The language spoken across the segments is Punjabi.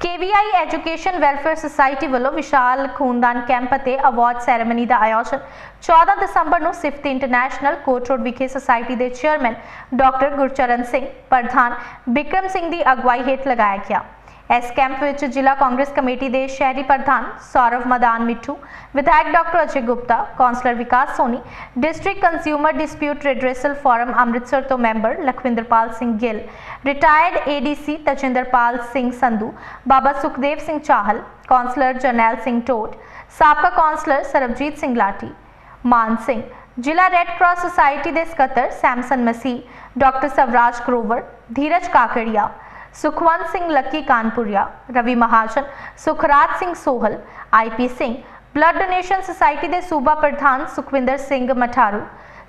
KVI ਐਜੂਕੇਸ਼ਨ ਵੈਲਫੇਅਰ ਸੁਸਾਇਟੀ ਵੱਲੋਂ ਵਿਸ਼ਾਲ ਖੂਨਦਾਨ ਕੈਂਪ ਅਤੇ ਅਵਾਰਡ ਸੈਰੇਮਨੀ ਦਾ ਆਯੋਜਨ 14 ਦਸੰਬਰ ਨੂੰ ਸਿਫਤ ਇੰਟਰਨੈਸ਼ਨਲ ਕੋਟ ਰੋਡ ਵਿਖੇ ਸੁਸਾਇਟੀ ਦੇ ਚੇਅਰਮੈਨ ਡਾਕਟਰ ਗੁਰਚਰਨ ਸਿੰਘ ਪ੍ਰਧਾਨ ਬਿਕਰਮ ਸਿੰਘ ਦੀ ਅਗਵਾਈ ਹੇਠ ਲਗਾਇਆ ਗਿਆ। ਇਸ ਕੈਂਪ ਵਿੱਚ ਜ਼ਿਲ੍ਹਾ ਕਾਂਗਰਸ ਕਮੇਟੀ ਦੇ ਸ਼ਹਿਰੀ ਪ੍ਰਧਾਨ ਸੌਰਵ ਮਦਾਨ ਮਿੱਠੂ, ਵਿਧਾਇਕ doctor Ajay Gupta, councillor Vikas Soni, district consumer dispute redressal forum Amritsar ਤੋਂ member Lakhwinderpal Singh Gill, retired ADC Tajinderpal Singh Sandhu, Baba Sukhdev Singh Chahal, councillor Jarnail Singh Tot, ਸਾਬਕਾ ਕੌਂਸਲਰ ਸਰਬਜੀਤ ਸਿੰਘ ਲਾਠੀ, ਮਾਨ ਸਿੰਘ, ਜ਼ਿਲ੍ਹਾ ਰੈੱਡ ਕਰਾਸ ਸੁਸਾਇਟੀ ਦੇ ਸਕੱਤਰ Samson Masih, doctor Swaraj Grover, Dheeraj Kakaria Sukhwant Singh Lucky Kanpuria, Ravi Mahajan, Sukhraj Singh Sohal IP Singh, blood donation society ਦੇ ਸੂਬਾ ਪ੍ਰਧਾਨ ਸੁਖਵਿੰਦਰ ਸਿੰਘ ਮਠਾਰੂ,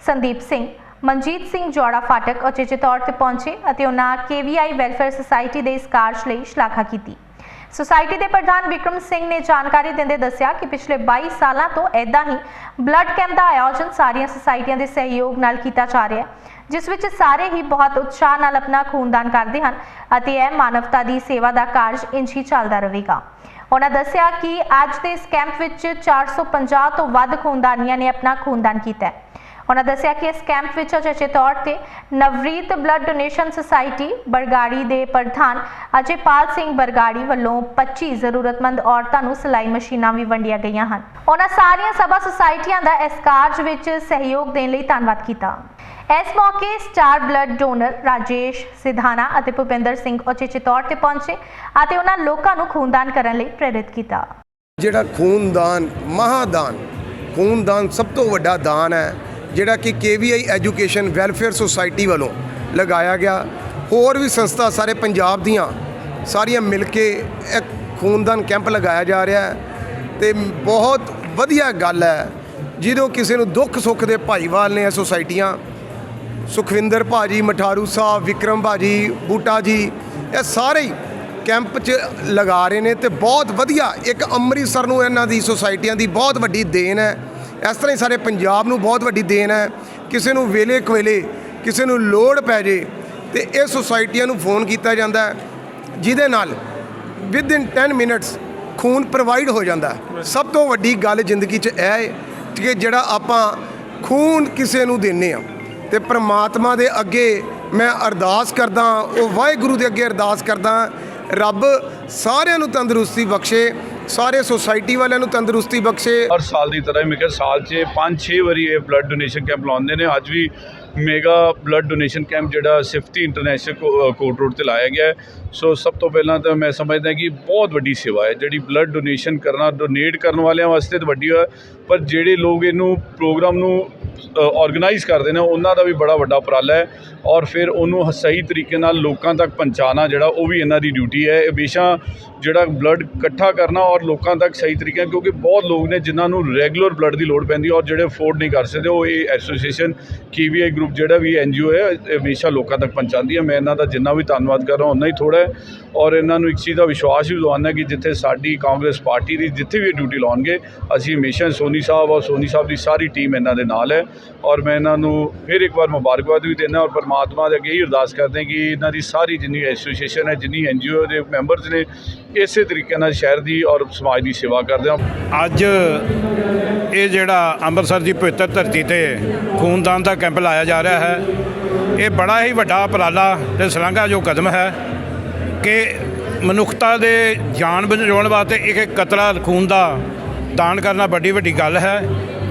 ਸੰਦੀਪ ਸਿੰਘ, ਮਨਜੀਤ ਸਿੰਘ ਜੋੜਾ ਫਾਟਕ ਉਚੇਚੇ ਤੌਰ ਤੇ ਪਹੁੰਚੇ ਅਤੇ ਉਹਨਾਂ KVI ਵੈਲਫੇਅਰ ਸੁਸਾਇਟੀ ਦੇ ਇਸ ਕਾਰਜ ਲਈ ਸ਼ਲਾਘਾ ਕੀਤੀ। ਸੁਸਾਇਟੀ ਦੇ ਪ੍ਰਧਾਨ ਵਿਕਰਮ ਸਿੰਘ ਨੇ ਜਾਣਕਾਰੀ ਦਿੰਦੇ ਦੱਸਿਆ ਕਿ ਪਿਛਲੇ 22 ਸਾਲਾਂ ਤੋਂ ਐਦਾਂ ਹੀ ਬਲੱਡ ਕੈਂਪ ਦਾ ਆਯੋਜਨ ਸਾਰੀਆਂ ਸੁਸਾਇਟੀਆਂ ਦੇ ਸਹਿਯੋਗ ਨਾਲ ਕੀਤਾ ਜਾ ਰਿਹਾ ਹੈ, ਜਿਸ ਵਿੱਚ ਸਾਰੇ ਹੀ ਬਹੁਤ ਉਤਸ਼ਾਹ ਨਾਲ ਆਪਣਾ ਖੂਨਦਾਨ ਕਰਦੇ ਹਨ ਅਤੇ ਇਹ ਮਾਨਵਤਾ ਦੀ ਸੇਵਾ ਦਾ ਕਾਰਜ ਇੰਝ ਹੀ ਚੱਲਦਾ ਰਹੇਗਾ। ਉਹਨਾਂ ਦੱਸਿਆ ਕਿ ਅੱਜ ਦੇ ਇਸ ਕੈਂਪ ਵਿੱਚ 450 ਤੋਂ ਵੱਧ ਖੂਨਦਾਨੀਆਂ ਨੇ ਆਪਣਾ ਖੂਨਦਾਨ ਕੀਤਾ ਹੈ। ਉਹਨਾਂ ਦੱਸਿਆ ਕਿ ਇਸ ਕੈਂਪ ਵਿੱਚ ਅਚੇਚੇ ਤੌਰ ਤੇ Navreet blood donation society Bargari ਦੇ ਪ੍ਰਧਾਨ ਅਜੇਪਾਲ ਸਿੰਘ ਬਰਗਾੜੀ ਵੱਲੋਂ 25 ਜ਼ਰੂਰਤਮੰਦ ਔਰਤਾਂ ਨੂੰ ਸਿਲਾਈ ਮਸ਼ੀਨਾਂ ਵੀ ਵੰਡੀਆਂ ਗਈਆਂ ਹਨ। ਉਹਨਾਂ ਸਾਰੀਆਂ ਸਭਾ ਸੁਸਾਇਟੀਆਂ ਦਾ ਇਸ ਕਾਰਜ ਵਿੱਚ ਸਹਿਯੋਗ ਦੇਣ ਲਈ ਧੰਨਵਾਦ ਕੀਤਾ। ਇਸ ਮੌਕੇ star blood donor Rajesh Sidhana ਅਤੇ ਭੁਪਿੰਦਰ ਸਿੰਘ ਉਚੇਚੇ ਤੌਰ ਤੇ ਪਹੁੰਚੇ ਅਤੇ ਉਹਨਾਂ ਲੋਕਾਂ ਨੂੰ ਖੂਨਦਾਨ ਕਰਨ ਲਈ ਪ੍ਰੇਰਿਤ ਕੀਤਾ। ਜਿਹੜਾ ਖੂਨਦਾਨ, ਮਹਾਦਾਨ, ਖੂਨਦਾਨ ਸਭ ਤੋਂ ਵੱਡਾ ਦਾਨ ਹੈ ਜਿਹੜਾ ਕਿ KVI ਐਜੂਕੇਸ਼ਨ ਵੈਲਫੇਅਰ ਸੁਸਾਇਟੀ ਵੱਲੋਂ ਲਗਾਇਆ ਗਿਆ। ਹੋਰ ਵੀ ਸੰਸਥਾ ਸਾਰੇ ਪੰਜਾਬ ਦੀਆਂ ਸਾਰੀਆਂ ਮਿਲ ਕੇ ਇੱਕ ਖੂਨਦਾਨ ਕੈਂਪ ਲਗਾਇਆ ਜਾ ਰਿਹਾ ਹੈ ਤੇ ਬਹੁਤ ਵਧੀਆ ਗੱਲ ਹੈ ਜਦੋਂ ਕਿਸੇ ਨੂੰ ਦੁੱਖ ਸੁੱਖ ਦੇ ਭਾਈਵਾਲ ਨੇ ਸੁਸਾਇਟੀਆਂ ਸੁਖਵਿੰਦਰ ਭਾਜੀ, ਮਠਾਰੂ ਸਾਹਿਬ, ਵਿਕਰਮ ਭਾਜੀ, ਬੂਟਾ ਜੀ, ਇਹ ਸਾਰੇ ਹੀ ਕੈਂਪ 'ਚ ਲਗਾ ਰਹੇ ਨੇ ਤੇ ਬਹੁਤ ਵਧੀਆ ਇੱਕ ਅੰਮ੍ਰਿਤਸਰ ਨੂੰ ਇਹਨਾਂ ਦੀ ਸੁਸਾਇਟੀਆਂ ਦੀ ਬਹੁਤ ਵੱਡੀ ਦੇਣ ਹੈ। ਇਸ ਤਰ੍ਹਾਂ ਹੀ ਸਾਰੇ ਪੰਜਾਬ ਨੂੰ ਬਹੁਤ ਵੱਡੀ ਦੇਣ ਹੈ ਕਿਸੇ ਨੂੰ ਵੇਲੇ ਕਵੇਲੇ ਕਿਸੇ ਨੂੰ ਲੋੜ ਪੈ ਜੇ ਤੇ ਇਹ ਸੁਸਾਇਟੀਆਂ ਨੂੰ ਫੋਨ ਕੀਤਾ ਜਾਂਦਾ ਜਿਹਦੇ ਨਾਲ ਵਿਦ ਇਨ 10 ਮਿੰਟਸ ਖੂਨ ਪ੍ਰੋਵਾਈਡ ਹੋ ਜਾਂਦਾ। ਸਭ ਤੋਂ ਵੱਡੀ ਗੱਲ ਜ਼ਿੰਦਗੀ 'ਚ ਇਹ ਹੈ ਕਿ ਜਿਹੜਾ ਆਪਾਂ ਖੂਨ ਕਿਸੇ ਨੂੰ ਦਿੰਨੇ ਆ ਤੇ ਪ੍ਰਮਾਤਮਾ ਦੇ ਅੱਗੇ ਮੈਂ ਅਰਦਾਸ ਕਰਦਾ ਉਹ ਵਾਹਿਗੁਰੂ ਦੇ ਅੱਗੇ ਅਰਦਾਸ ਕਰਦਾ ਰੱਬ ਸਾਰਿਆਂ ਨੂੰ ਤੰਦਰੁਸਤੀ ਬਖਸ਼ੇ ਸਾਰੇ ਸੁਸਾਇਟੀ ਵਾਲਿਆਂ ਨੂੰ ਤੰਦਰੁਸਤੀ ਬਖਸ਼ੇ। ਹਰ ਸਾਲ ਦੀ ਤਰ੍ਹਾਂ ਹੀ ਮੈਂ ਕਿਹਾ ਸਾਲ 'ਚ 5-6 ਵਾਰੀ ਇਹ ਬਲੱਡ ਡੋਨੇਸ਼ਨ ਕੈਂਪ ਲਾਉਂਦੇ ਨੇ। ਅੱਜ ਵੀ ਮੇਗਾ ਬਲੱਡ ਡੋਨੇਸ਼ਨ ਕੈਂਪ ਜਿਹੜਾ ਸਿਫਤੀ ਇੰਟਰਨੈਸ਼ਨਲ ਕੋਟ ਰੋਡ ਤੇ ਲਾਇਆ ਗਿਆ ਹੈ। ਸੋ ਸਭ ਤੋਂ ਪਹਿਲਾਂ ਤਾਂ ਮੈਂ ਸਮਝਦਾ ਕਿ ਬਹੁਤ ਵੱਡੀ ਸੇਵਾ ਹੈ। ਜਿਹੜੀ ਬਲੱਡ ਡੋਨੇਸ਼ਨ ਕਰਨਾ ਡੋਨੇਟ ਕਰਨ ਵਾਲਿਆਂ ਵਾਸਤੇ ਤਾਂ ਵੱਡੀ ਹੈ। ਪਰ ਜਿਹੜੇ ਲੋਕ ਇਹਨੂੰ ਪ੍ਰੋਗਰਾਮ ਨੂੰ ਆਰਗੇਨਾਈਜ਼ ਕਰਦੇ ਨੇ, ਉਹਨਾਂ ਦਾ ਵੀ ਬੜਾ ਵੱਡਾ ਉਪਰਾਲਾ ਹੈ ਔਰ ਫਿਰ ਉਹਨੂੰ ਸਹੀ ਤਰੀਕੇ ਨਾਲ ਲੋਕਾਂ ਤੱਕ ਪਹੁੰਚਾਉਣਾ ਜਿਹੜਾ ਉਹ ਵੀ ਇਹਨਾਂ ਦੀ ਡਿਊਟੀ ਹੈ। ਹਮੇਸ਼ਾ ਜਿਹੜਾ ਬਲੱਡ ਇਕੱਠਾ ਕਰਨਾ ਔਰ ਲੋਕਾਂ ਤੱਕ ਸਹੀ ਤਰੀਕੇ ਕਿਉਂਕਿ ਬਹੁਤ ਲੋਕ ਨੇ ਜਿਨ੍ਹਾਂ ਨੂੰ ਰੈਗੂਲਰ ਬਲੱਡ ਦੀ ਲੋੜ ਪੈਂਦੀ ਔਰ ਜਿਹੜੇ ਅਫੋਰਡ ਨਹੀਂ ਕਰ ਸਕਦੇ, ਉਹ ਇਹ ਐਸੋਸੀਏਸ਼ਨ ਕੀਵੀਆਈ ਗਰੁੱਪ ਜਿਹੜਾ ਵੀ ਐਨਜੀਓ ਹੈ ਹਮੇਸ਼ਾ ਲੋਕਾਂ ਤੱਕ ਪਹੁੰਚਾਉਂਦੀ ਹੈ। ਮੈਂ ਇਹਨਾਂ ਦਾ ਜਿੰਨਾ ਵੀ ਧੰਨਵਾਦ ਕਰ ਰਹਾ ਉਹਨਾਂ ਹੀ ਥੋੜ੍ਹਾ ਹੈ ਔਰ ਇਹਨਾਂ ਨੂੰ ਇੱਕ ਚੀਜ਼ ਦਾ ਵਿਸ਼ਵਾਸ ਵੀ ਦਿਵਾਉਂਦਾ ਕਿ ਜਿੱਥੇ ਸਾਡੀ ਕਾਂਗਰਸ ਪਾਰਟੀ ਦੀ ਜਿੱਥੇ ਵੀ ਡਿਊਟੀ ਲਾਉਣਗੇ, ਅਸੀਂ ਹਮੇਸ਼ਾ ਸੋਨੀ ਸਾਹਿਬ ਔਰ ਸੋਨੀ ਸਾਹਿਬ ਦੀ ਸਾਰੀ ਟੀਮ ਇਹਨਾਂ ਦੇ ਨਾਲ ਹੈ। ਔਰ ਮੈਂ ਇਹਨਾਂ ਨੂੰ ਫਿਰ ਇੱਕ ਵਾਰ ਮੁਬਾਰਕਬਾਦ ਵੀ ਦਿੰਦਾ ਔਰ ਪਰਮਾਤਮਾ ਦੇ ਅੱਗੇ ਹੀ ਅਰਦਾਸ ਕਰਦੇ ਕਿ ਇਹਨਾਂ ਦੀ ਸਾਰੀ ਜਿੰਨੀ ਐਸੋਸੀਏਸ਼ਨ ਹੈ, ਜਿੰਨੀ ਐਨਜੀਓ ਦੇ ਮੈਂਬਰਸ ਨੇ ਇਸੇ ਤਰੀਕੇ ਨਾਲ ਸ਼ਹਿਰ ਦੀ ਔਰ ਸਮਾਜ ਦੀ ਸੇਵਾ ਕਰਦੇ ਹਾਂ। ਅੱਜ ਇਹ ਜਿਹੜਾ ਅੰਮ੍ਰਿਤਸਰ ਦੀ ਪਵਿੱਤਰ ਧਰਤੀ ਤੇ ਖੂਨਦਾਨ ਦਾ ਕੈਂਪ ਲਾਇਆ ਜਾ ਰਿਹਾ ਹੈ, ਇਹ ਬੜਾ ਹੀ ਵੱਡਾ ਉਪਰਾਲਾ ਤੇ ਸ਼ਲਾਘਾ ਜੋ ਕਦਮ ਹੈ ਕਿ ਮਨੁੱਖਤਾ ਦੇ ਜਾਨ ਬਚਾਉਣ ਵਾਸਤੇ ਇੱਕ ਇੱਕ ਕਤਰਾ ਖੂਨ ਦਾ ਦਾਨ ਕਰਨਾ ਵੱਡੀ ਵੱਡੀ ਗੱਲ ਹੈ।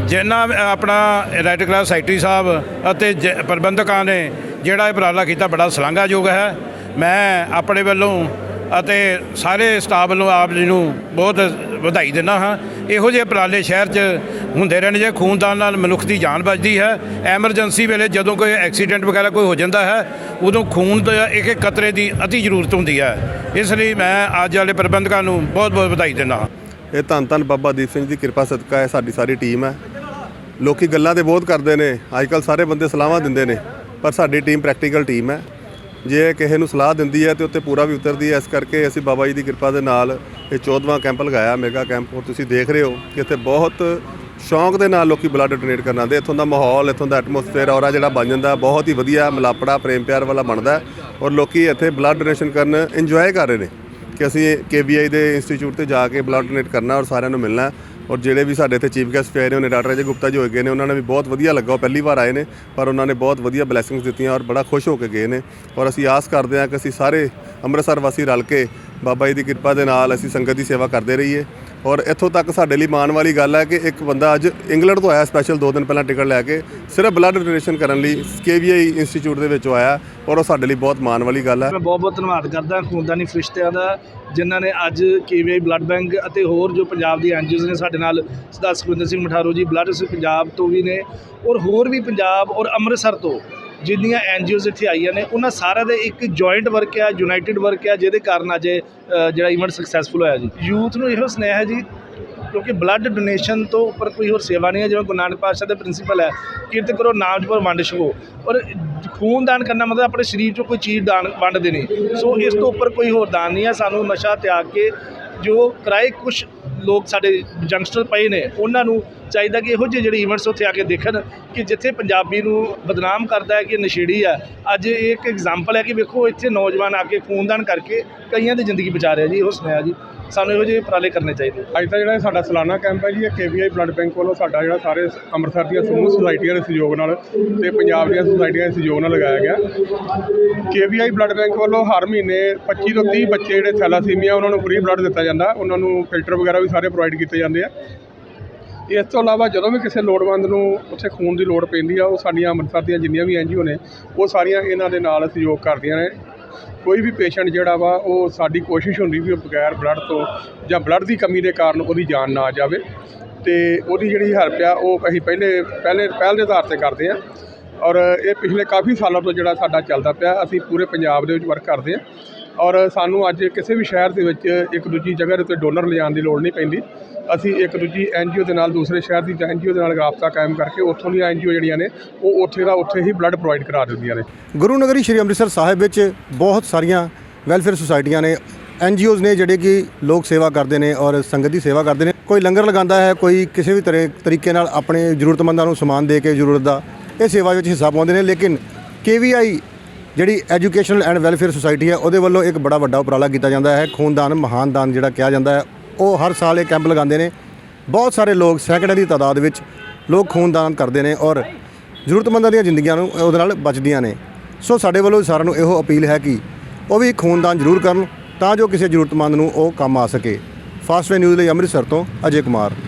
ਜਿਨ੍ਹਾਂ ਆਪਣਾ ਰੈੱਡ ਕਰਾਸ ਸੈਕਟਰੀ ਸਾਹਿਬ ਅਤੇ ਜ- ਪ੍ਰਬੰਧਕਾਂ ਨੇ ਜਿਹੜਾ ਇਹ ਉਪਰਾਲਾ ਕੀਤਾ ਬੜਾ ਸ਼ਲਾਘਾਯੋਗ ਹੈ। ਮੈਂ ਆਪਣੇ ਵੱਲੋਂ ਅਤੇ ਸਾਰੇ ਸਟਾਫ ਵੱਲੋਂ ਆਪ ਜੀ ਨੂੰ ਬਹੁਤ ਵਧਾਈ ਦਿੰਦਾ ਹਾਂ। ਇਹੋ ਜਿਹੇ ਉਪਰਾਲੇ ਸ਼ਹਿਰ 'ਚ ਹੁੰਦੇ ਰਹਿਣ ਜੇ ਖੂਨਦਾਨ ਨਾਲ ਮਨੁੱਖ ਦੀ ਜਾਨ ਬਚਦੀ ਹੈ। ਐਮਰਜੈਂਸੀ ਵੇਲੇ ਜਦੋਂ ਕੋਈ ਐਕਸੀਡੈਂਟ ਵਗੈਰਾ ਕੋਈ ਹੋ ਜਾਂਦਾ ਹੈ, ਉਦੋਂ ਖੂਨ ਦਾ ਇੱਕ ਇੱਕ ਕਤਰੇ ਦੀ ਅਤੀ ਜ਼ਰੂਰਤ ਹੁੰਦੀ ਹੈ। ਇਸ ਲਈ ਮੈਂ ਅੱਜ ਵਾਲੇ ਪ੍ਰਬੰਧਕਾਂ ਨੂੰ ਬਹੁਤ ਬਹੁਤ ਵਧਾਈ ਦਿੰਦਾ ਹਾਂ। ਇਹ ਧੰਨ ਧੰਨ ਬਾਬਾ ਦੀਪ ਸਿੰਘ ਦੀ ਕਿਰਪਾ ਸਦਕਾ ਹੈ ਸਾਡੀ ਸਾਰੀ ਟੀਮ ਹੈ। ਲੋਕੀ ਗੱਲਾਂ ਤੇ ਬਹੁਤ ਕਰਦੇ ਨੇ ਅੱਜ ਕੱਲ ਸਾਰੇ ਬੰਦੇ ਸਲਾਹਾਂ ਦਿੰਦੇ ਨੇ, ਪਰ ਸਾਡੀ ਟੀਮ ਪ੍ਰੈਕਟੀਕਲ ਟੀਮ ਹੈ। ਜੇ ਕਿਸੇ ਨੂੰ ਸਲਾਹ ਦਿੰਦੀ ਹੈ ਤੇ ਉੱਤੇ ਪੂਰਾ ਵੀ ਉਤਰਦੀ ਹੈ, ਇਸ ਕਰਕੇ ਅਸੀਂ ਬਾਬਾ ਜੀ ਦੀ ਕਿਰਪਾ ਦੇ ਨਾਲ ਇਹ 14ਵਾਂ ਕੈਂਪ ਲਗਾਇਆ, ਮੇਗਾ ਕੈਂਪ, ਔਰ ਤੁਸੀਂ ਦੇਖ ਰਹੇ ਹੋ ਕਿ ਇੱਥੇ ਬਹੁਤ ਸ਼ੌਂਕ ਦੇ ਨਾਲ ਲੋਕੀ ਬਲੱਡ ਡੋਨੇਟ ਕਰਨ ਆਉਂਦੇ ਇੱਥੋਂ ਦਾ ਮਾਹੌਲ, ਇੱਥੋਂ ਦਾ ਐਟਮੋਸਫੇਅਰ ਔਰਾ ਜਿਹੜਾ ਬਣ ਜਾਂਦਾ, ਬਹੁਤ ਹੀ ਵਧੀਆ ਮਲਾਪੜਾ ਪ੍ਰੇਮ ਪਿਆਰ ਵਾਲਾ ਬਣਦਾ ਔਰ ਲੋਕੀ ਇੱਥੇ ਬਲੱਡ ਡੋਨੇਸ਼ਨ ਕਰਨ ਇੰਜੋਏ ਕਰ ਰਹੇ ਨੇ। ਕਿ ਅਸੀਂ ਕੇਬੀਆਈ ਦੇ ਇੰਸਟੀਚਿਊਟ ਤੇ ਜਾ ਕੇ ਬਲੱਡ ਡੋਨੇਟ ਕਰਨਾ ਔਰ ਸਾਰਿਆਂ ਨੂੰ ਮਿਲਣਾ। ਔਰ ਜਿਹੜੇ ਵੀ ਸਾਡੇ ਇੱਥੇ ਚੀਫ ਗੈਸਟ ਆਏ ਨੇ, ਉਹਨੇ ਡਾਕਟਰ ਅਜੇ ਗੁਪਤਾ ਜੀ ਹੋਏ ਗਏ ਨੇ, ਉਹਨਾਂ ਨੇ ਵੀ ਬਹੁਤ ਵਧੀਆ ਲੱਗਾ। ਉਹ ਪਹਿਲੀ ਵਾਰ ਆਏ ਨੇ, ਪਰ ਉਹਨਾਂ ਨੇ ਬਹੁਤ ਵਧੀਆ ਬਲੇਸਿੰਗਸ ਦਿੱਤੀਆਂ ਔਰ ਬੜਾ ਖੁਸ਼ ਹੋ ਕੇ ਗਏ ਨੇ। ਔਰ ਅਸੀਂ ਆਸ ਕਰਦੇ ਹਾਂ ਕਿ ਅਸੀਂ ਸਾਰੇ ਅੰਮ੍ਰਿਤਸਰ ਵਾਸੀ ਰਲ ਕੇ ਬਾਬਾ ਜੀ ਦੀ ਕਿਰਪਾ ਦੇ ਨਾਲ ਅਸੀਂ ਸੰਗਤ ਦੀ ਸੇਵਾ ਕਰਦੇ ਰਹੀਏ। ਔਰ ਇੱਥੋਂ ਤੱਕ ਸਾਡੇ ਲਈ ਮਾਣ ਵਾਲੀ ਗੱਲ ਹੈ ਕਿ ਇੱਕ ਬੰਦਾ ਅੱਜ ਇੰਗਲੈਂਡ ਤੋਂ ਆਇਆ ਸਪੈਸ਼ਲ 2 ਦਿਨ ਪਹਿਲਾਂ ਟਿਕਟ ਲੈ ਕੇ, ਸਿਰਫ ਬਲੱਡ ਡੋਨੇਸ਼ਨ ਕਰਨ ਲਈ ਕੇਵੀਆਈ ਇੰਸਟੀਚਿਊਟ ਦੇ ਵਿੱਚੋਂ ਆਇਆ ਔਰ ਉਹ ਸਾਡੇ ਲਈ ਬਹੁਤ ਮਾਣ ਵਾਲੀ ਗੱਲ ਹੈ। ਮੈਂ ਬਹੁਤ ਬਹੁਤ ਧੰਨਵਾਦ ਕਰਦਾ ਖੂਨਦਾਨੀ ਫਰਿਸ਼ਤਿਆਂ ਦਾ, ਜਿਨ੍ਹਾਂ ਨੇ ਅੱਜ ਕੇਵੀਆਈ ਬਲੱਡ ਬੈਂਕ ਅਤੇ ਹੋਰ ਜੋ ਪੰਜਾਬ ਦੀ ਐਨਜੀਓਜ਼ ਨੇ ਸਾਡੇ ਨਾਲ ਸਰਦਾਰ ਸੁਖਵਿੰਦਰ ਸਿੰਘ ਮਠਾਰੂ ਜੀ ਬਲੱਡ ਸ ਪੰਜਾਬ ਤੋਂ ਵੀ ਨੇ ਔਰ ਹੋਰ ਵੀ ਪੰਜਾਬ ਔਰ ਅੰਮ੍ਰਿਤਸਰ ਤੋਂ ਜਿੰਨੀਆਂ ਐਨਜੀਓਜ਼ ਇੱਥੇ ਆਈਆਂ ਨੇ, ਉਹਨਾਂ ਸਾਰਿਆਂ ਦੇ ਇੱਕ ਜੁਆਇੰਟ ਵਰਕ ਆ ਯੂਨਾਈਟਿਡ ਵਰਕ ਆ, ਜਿਹਦੇ ਕਾਰਨ ਅੱਜ ਜਿਹੜਾ ਇਵੈਂਟ ਸਕਸੈਸਫੁਲ ਹੋਇਆ ਜੀ। ਯੂਥ ਨੂੰ ਇਹੋ ਸੁਨੇਹਾ ਹੈ ਜੀ, ਕਿਉਂਕਿ ਬਲੱਡ ਡੋਨੇਸ਼ਨ ਤੋਂ ਉੱਪਰ ਕੋਈ ਹੋਰ ਸੇਵਾ ਨਹੀਂ ਹੈ, ਜਿਵੇਂ ਗੁਰੂ ਨਾਨਕ ਪਾਤਸ਼ਾਹ ਦੇ ਪ੍ਰਿੰਸੀਪਲ ਹੈ, ਕਿਰਤ ਕਰੋ, ਨਾਮ ਜਪੋ, ਵੰਡ ਛਕੋ। ਔਰ ਖੂਨ ਦਾਨ ਕਰਨਾ ਮਤਲਬ ਆਪਣੇ ਸਰੀਰ ਚੋਂ ਕੋਈ ਚੀਜ਼ ਦਾਨ ਵੰਡ ਦੇਣੀ ਸੋ ਇਸ ਤੋਂ ਉੱਪਰ ਕੋਈ ਹੋਰ ਦਾਨ ਨਹੀਂ ਹੈ, ਸਾਨੂੰ ਨਸ਼ਾ ਤਿਆਗ ਕੇ ਜੋ ਕਿਰਾਏ ਕੁਛ ਲੋਕ ਸਾਡੇ ਜੰਗਸਟਰ ਪਏ ਨੇ, ਉਹਨਾਂ ਨੂੰ ਚਾਹੀਦਾ ਕਿ ਇਹੋ ਜਿਹੇ ਜਿਹੜੇ ਇਵੈਂਟਸ ਉੱਥੇ ਆ ਕੇ ਦੇਖਣ ਕਿ ਜਿੱਥੇ ਪੰਜਾਬੀ ਨੂੰ ਬਦਨਾਮ ਕਰਦਾ ਹੈ, ਕਿ ਨਸ਼ੇੜੀ ਆ ਅੱਜ ਇਹ ਇੱਕ ਐਗਜ਼ਾਮਪਲ ਹੈ ਕਿ ਵੇਖੋ, ਇੱਥੇ ਨੌਜਵਾਨ ਆ ਕੇ ਖੂਨਦਾਨ ਕਰਕੇ ਕਈਆਂ ਦੀ ਜ਼ਿੰਦਗੀ ਬਚਾ ਰਿਹਾ ਜੀ, ਇਹੋ ਸੁਣਿਆ ਜੀ। ਸਾਨੂੰ ਇਹੋ ਜਿਹੇ ਉਪਰਾਲੇ ਕਰਨੇ ਚਾਹੀਦੇ ਅੱਜ ਦਾ ਜਿਹੜਾ ਸਾਡਾ ਸਾਲਾਨਾ ਕੈਂਪ ਹੈ ਜੀ, ਇਹ ਕੇਵੀਆਈ ਬਲੱਡ ਬੈਂਕ ਵੱਲੋਂ ਸਾਡਾ ਜਿਹੜਾ ਸਾਰੇ ਅੰਮ੍ਰਿਤਸਰ ਦੀਆਂ ਸਮੂਹ ਸੁਸਾਇਟੀਆਂ ਦੇ ਸਹਿਯੋਗ ਨਾਲ ਤੇ ਪੰਜਾਬ ਦੀਆਂ ਸੁਸਾਇਟੀਆਂ ਦੇ ਸਹਿਯੋਗ ਨਾਲ ਲਗਾਇਆ ਗਿਆ। ਕੇਵੀਆਈ ਬਲੱਡ ਬੈਂਕ ਵੱਲੋਂ ਹਰ ਮਹੀਨੇ 25 ਤੋਂ 30 ਬੱਚੇ ਜਿਹੜੇ ਥੈਲਾਸੀਮੀਆ, ਉਹਨਾਂ ਨੂੰ ਫ੍ਰੀ ਬਲੱਡ ਦਿੱਤਾ ਜਾਂਦਾ। ਉਹਨਾਂ ਨੂੰ ਫਿਲਟਰ ਵਗੈਰਾ ਵੀ ਸਾਰੇ ਪ੍ਰੋਵਾਈਡ ਕੀਤੇ ਜਾਂਦੇ ਆ। ਇਸ ਤੋਂ ਇਲਾਵਾ ਜਦੋਂ ਵੀ ਕਿਸੇ ਲੋੜਵੰਦ ਨੂੰ ਉੱਥੇ ਖੂਨ ਦੀ ਲੋੜ ਪੈਂਦੀ ਆ, ਉਹ ਸਾਡੀਆਂ ਅੰਮ੍ਰਿਤਸਰ ਦੀਆਂ ਜਿੰਨੀਆਂ ਵੀ ਐਨਜੀਓ ਨੇ, ਉਹ ਸਾਰੀਆਂ ਇਹਨਾਂ ਦੇ ਨਾਲ ਸਹਿਯੋਗ ਕਰਦੀਆਂ ਨੇ। ਕੋਈ ਵੀ ਪੇਸ਼ੈਂਟ ਜਿਹੜਾ ਵਾ, ਉਹ ਸਾਡੀ ਕੋਸ਼ਿਸ਼ ਹੁੰਦੀ ਵੀ ਉਹ ਬਗੈਰ ਬਲੱਡ ਤੋਂ ਜਾਂ ਬਲੱਡ ਦੀ ਕਮੀ ਦੇ ਕਾਰਨ ਉਹਦੀ ਜਾਨ ਨਾ ਜਾਵੇ। ਅਤੇ ਉਹਦੀ ਜਿਹੜੀ ਹੈਲਪ ਆ, ਉਹ ਅਸੀਂ ਪਹਿਲੇ ਪਹਿਲੇ, ਪਹਿਲ ਦੇ ਆਧਾਰ ਤੇ ਕਰਦੇ ਹਾਂ ਔਰ ਇਹ ਪਿਛਲੇ ਕਾਫੀ ਸਾਲਾਂ ਤੋਂ ਜਿਹੜਾ ਸਾਡਾ ਚੱਲਦਾ ਪਿਆ, ਅਸੀਂ ਪੂਰੇ ਪੰਜਾਬ ਦੇ ਵਿੱਚ ਵਰਕ ਕਰਦੇ ਹਾਂ ਔਰ ਸਾਨੂੰ ਅੱਜ ਕਿਸੇ ਵੀ ਸ਼ਹਿਰ ਦੇ ਵਿੱਚ ਇੱਕ ਦੂਜੀ ਜਗ੍ਹਾ ਦੇ ਉੱਤੇ ਡੋਨਰ ਲਿਜਾਣ ਦੀ ਲੋੜ ਨਹੀਂ ਪੈਂਦੀ। ਅਸੀਂ ਇੱਕ ਦੂਜੀ ਐਨਜੀਓ ਦੇ ਨਾਲ, ਦੂਸਰੇ ਸ਼ਹਿਰ ਦੀ ਐਨਜੀਓ ਦੇ ਨਾਲ ਰਾਬਤਾ ਕਾਇਮ ਕਰਕੇ ਉੱਥੋਂ ਦੀਆਂ ਐਨਜੀਓ ਜਿਹੜੀਆਂ ਨੇ, ਉਹ ਉੱਥੇ ਦਾ ਉੱਥੇ ਹੀ ਬਲੱਡ ਪ੍ਰੋਵਾਈਡ ਕਰਾ ਦਿੰਦੀਆਂ ਨੇ। ਗੁਰੂ ਨਗਰੀ ਸ਼੍ਰੀ ਅੰਮ੍ਰਿਤਸਰ ਸਾਹਿਬ ਵਿੱਚ ਬਹੁਤ ਸਾਰੀਆਂ ਵੈਲਫੇਅਰ ਸੁਸਾਇਟੀਆਂ ਨੇ ਐਨਜੀਓਜ਼ ਨੇ ਜਿਹੜੇ ਕਿ ਲੋਕ ਸੇਵਾ ਕਰਦੇ ਨੇ ਔਰ ਸੰਗਤ ਦੀ ਸੇਵਾ ਕਰਦੇ ਨੇ। ਕੋਈ ਲੰਗਰ ਲਗਾਉਂਦਾ ਹੈ, ਕੋਈ ਕਿਸੇ ਵੀ ਤਰ੍ਹਾਂ ਤਰੀਕੇ ਨਾਲ ਆਪਣੇ ਜ਼ਰੂਰਤਮੰਦਾਂ ਨੂੰ ਸਮਾਨ ਦੇ ਕੇ ਜ਼ਰੂਰਤ ਦਾ, ਇਹ ਸੇਵਾ ਵਿੱਚ ਹਿੱਸਾ ਪਾਉਂਦੇ ਨੇ। ਲੇਕਿਨ ਕੇਵੀਆਈ ਜਿਹੜੀ ਐਜੂਕੇਸ਼ਨਲ ਐਂਡ ਵੈਲਫੇਅਰ ਸੁਸਾਇਟੀ ਹੈ, ਉਹਦੇ ਵੱਲੋਂ ਇੱਕ ਬੜਾ ਵੱਡਾ ਉਪਰਾਲਾ ਕੀਤਾ ਜਾਂਦਾ ਹੈ। ਖੂਨਦਾਨ ਮਹਾਨ ਦਾਨ ਜਿਹੜਾ ਕਿਹਾ ਜਾਂਦਾ ਹੈ ਉਹ ਹਰ ਸਾਲ ਇਹ ਕੈਂਪ ਲਗਾਉਂਦੇ ਨੇ। ਬਹੁਤ ਸਾਰੇ ਲੋਕ ਸੈਂਕੜੇ ਦੀ ਤਾਦਾਦ ਵਿੱਚ ਲੋਕ ਖੂਨਦਾਨ ਕਰਦੇ ਨੇ ਔਰ ਜ਼ਰੂਰਤਮੰਦਾਂ ਦੀਆਂ ਜ਼ਿੰਦਗੀਆਂ ਨੂੰ ਉਹਦੇ ਨਾਲ ਬਚਦੀਆਂ ਨੇ। ਸੋ ਸਾਡੇ ਵੱਲੋਂ ਸਾਰਿਆਂ ਨੂੰ ਇਹੋ ਅਪੀਲ ਹੈ ਕਿ ਉਹ ਵੀ ਖੂਨਦਾਨ ਜ਼ਰੂਰ ਕਰਨ ਤਾਂ ਜੋ ਕਿਸੇ ਜ਼ਰੂਰਤਮੰਦ ਨੂੰ ਉਹ ਕੰਮ ਆ ਸਕੇ। ਫਾਸਟਵੇ ਨਿਊਜ਼ ਲਈ ਅੰਮ੍ਰਿਤਸਰ ਤੋਂ ਅਜੇ ਕੁਮਾਰ।